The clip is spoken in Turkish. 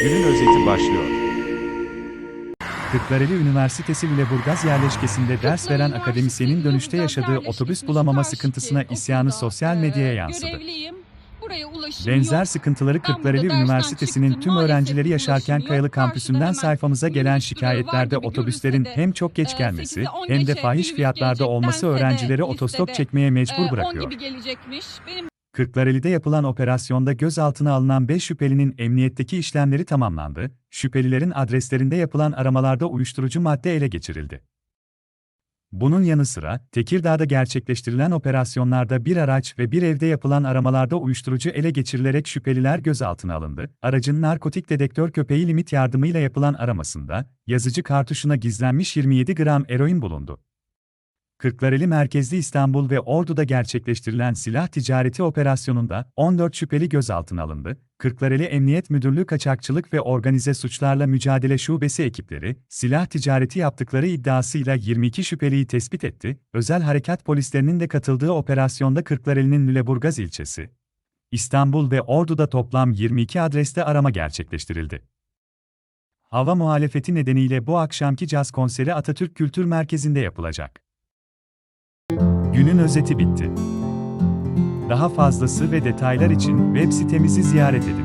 Günün özeti başlıyor. Kırklareli Üniversitesi Lüleburgaz yerleşkesinde ders veren akademisyenin dönüşte yaşadığı otobüs bulamama sıkıntısına isyanı sosyal medyaya yansıdı. Benzer sıkıntıları Kırklareli Üniversitesi'nin tüm öğrencileri yaşarken Kayalı Kampüsü'nden sayfamıza gelen şikayetlerde otobüslerin hem çok geç gelmesi hem de fahiş fiyatlarda olması öğrencileri otostop çekmeye mecbur bırakıyor. Kırklareli'de yapılan operasyonda gözaltına alınan 5 şüphelinin emniyetteki işlemleri tamamlandı, şüphelilerin adreslerinde yapılan aramalarda uyuşturucu madde ele geçirildi. Bunun yanı sıra, Tekirdağ'da gerçekleştirilen operasyonlarda bir araç ve bir evde yapılan aramalarda uyuşturucu ele geçirilerek şüpheliler gözaltına alındı. Aracın narkotik dedektör köpeği limit yardımıyla yapılan aramasında, yazıcı kartuşuna gizlenmiş 27 gram eroin bulundu. Kırklareli merkezli İstanbul ve Ordu'da gerçekleştirilen silah ticareti operasyonunda 14 şüpheli gözaltına alındı. Kırklareli Emniyet Müdürlüğü Kaçakçılık ve Organize Suçlarla Mücadele Şubesi ekipleri, silah ticareti yaptıkları iddiasıyla 22 şüpheliyi tespit etti. Özel harekat polislerinin de katıldığı operasyonda Kırklareli'nin Lüleburgaz ilçesi, İstanbul ve Ordu'da toplam 22 adreste arama gerçekleştirildi. Hava muhalefeti nedeniyle bu akşamki caz konseri Atatürk Kültür Merkezi'nde yapılacak. Günün özeti bitti. Daha fazlası ve detaylar için web sitemizi ziyaret edin.